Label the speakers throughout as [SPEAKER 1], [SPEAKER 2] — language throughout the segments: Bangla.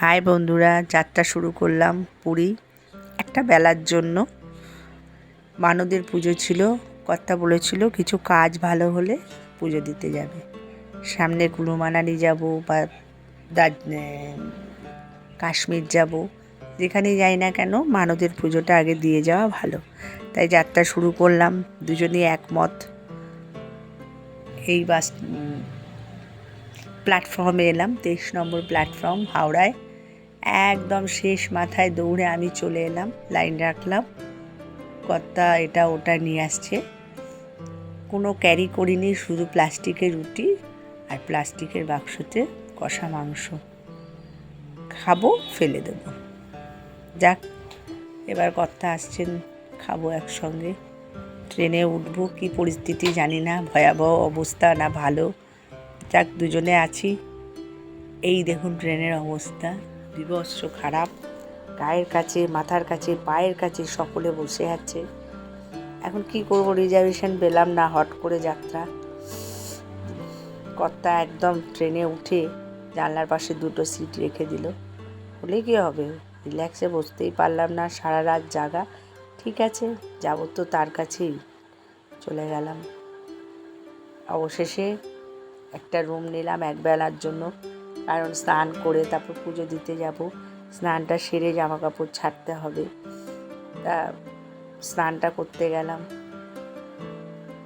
[SPEAKER 1] হাই বন্ধুরা, যাত্রা শুরু করলাম পুরী। একটা বেলার জন্য। মানদের পুজো ছিল, কর্তা বলেছিল কিছু কাজ ভালো হলে পুজো দিতে যাবে। সামনে কুলু মানালি যাব বা দার্জ- কাশ্মীর যাব। যেখানে যাই না কেন মানদের পুজোটা আগে দিয়ে যাওয়া ভালো। তাই যাত্রা শুরু করলাম, দুজনেই একমত। এই বাস প্ল্যাটফর্মে এলাম, তেইশ নম্বর প্ল্যাটফর্ম হাওড়ায়। একদম শেষ মাথায় দৌড়ে আমি চলে এলাম, লাইন রাখলাম। কর্তা এটা ওটা নিয়ে আসছে। কোনো ক্যারি করিনি, শুধু প্লাস্টিকের রুটি আর প্লাস্টিকের বাক্সতে কষা মাংস। খাব, ফেলে দেবো। যাক, এবার কর্তা আসছেন, খাব একসঙ্গে। ট্রেনে উঠবো, কি পরিস্থিতি জানি না, ভয়াবহ অবস্থা না ভালো। যাক, দুজনে আছি। এই দেখুন, ট্রেনের অবস্থা। বিভৎস খারাপ, গায়ের কাছে, মাথার কাছে, পায়ের কাছে সকলে বসে আছে। এখন কি করব? রিজার্ভেশন পেলাম না, হট করে যাত্রা। কর্তা একদম ট্রেনে উঠে জানলার পাশে দুটো সিট রেখে দিল। হলে কি হবে? রিল্যাক্সে বসতেই পারলাম না, সারা রাত জাগা। ঠিক আছে, যাব তো তার কাছেই। চলে গেলাম। অবশেষে একটা রুম নিলাম এক বেলার জন্য। কারণ স্নান করে তারপর পুজো দিতে যাব। স্নানটা সেরে জামা কাপড় ছাড়তে হবে। তা স্নানটা করতে গেলাম।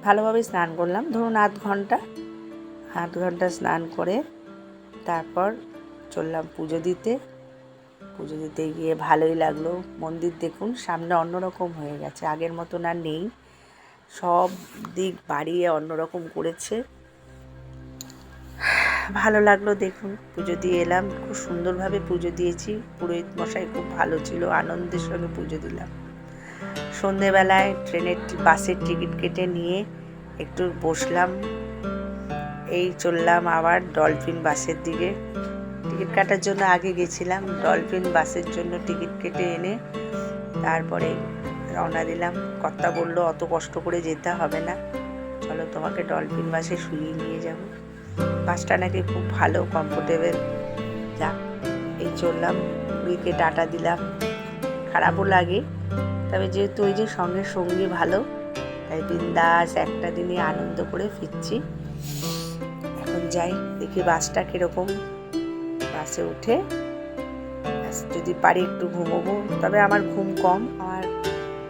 [SPEAKER 1] ভালোভাবে স্নান করলাম। ধরুন আধ ঘণ্টা আধ ঘণ্টা স্নান করে তারপর চললাম পুজো দিতে। পুজো দিতে গিয়ে ভালোই লাগল। মন্দির দেখুন, সামনে অন্যরকম হয়ে গেছে। আগের মতন আর নেই। সব দিক বাড়িয়ে অন্যরকম করেছে। ভালো লাগল দেখুন। পুজো দিয়ে এলাম খুব সুন্দরভাবে পুজো দিয়েছি। পুরোহিত মশাই খুব ভালো ছিল আনন্দের সঙ্গে পুজো দিলাম। সন্ধেবেলায় ট্রেনের বাসের টিকিট কেটে নিয়ে একটু বসলাম। এই চললাম আবার ডলফিন বাসের দিকে। টিকিট কাটার জন্য আগে গেছিলাম ডলফিন বাসের জন্য টিকিট কেটে এনে তারপরে রওনা দিলাম। কর্তা বলল অত কষ্ট করে যেতে হবে না। চলো তোমাকে ডলফিন বাসে শুয়ে নিয়ে যাব। বাসটা নাকি খুব ভালো কমফোর্টেবল যাক, এই চললাম পুরীকে টাটা দিলাম। খারাপও লাগে, তবে যেহেতু ওই যে সঙ্গে সঙ্গী ভালো, তাই বিন্দাস একটা দিনই আনন্দ করে ফিরছি। এখন যাই, দেখি বাসটা কীরকম। বাসে উঠে যদি পারি একটু ঘুমোবো, তবে আমার ঘুম কম, আমার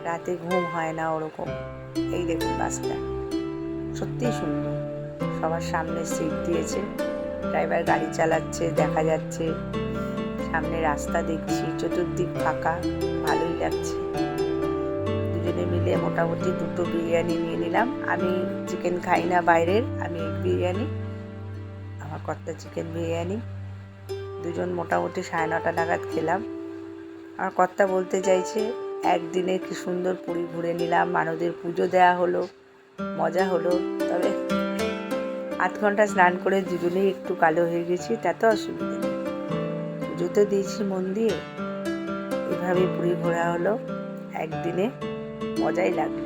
[SPEAKER 1] রাতে ঘুম হয় না ওরকম। এই দেখুন বাসটা, সত্যিই সুন্দর। সবার সামনে সিট দিয়েছে। ড্রাইভার গাড়ি চালাচ্ছে, দেখা যাচ্ছে। সামনে রাস্তা দেখছি, চতুর্দিক ফাঁকা, ভালোই লাগছে। দুজনে মিলে মোটামুটি দুটো বিরিয়ানি নিয়ে নিলাম। আমি চিকেন খাই না বাইরের, আমি এগ বিরিয়ানি, আমার কর্তা চিকেন বিরিয়ানি। দুজন মোটামুটি সাড়ে নটা নাগাদ খেলাম। আমার কর্তা বলতে চাইছে, একদিনে কি সুন্দর পুরী ঘুরে নিলাম মানদের পুজো দেওয়া হলো, মজা হলো। তবে আধ ঘণ্টা স্নান করে দুজনেই একটু কালো হয়ে গেছি তাতে অসুবিধা নেই। পুজো তো দিয়েছি মন দিয়ে। এভাবে পুরী ঘোরা হলো। একদিনে মজাই লাগল।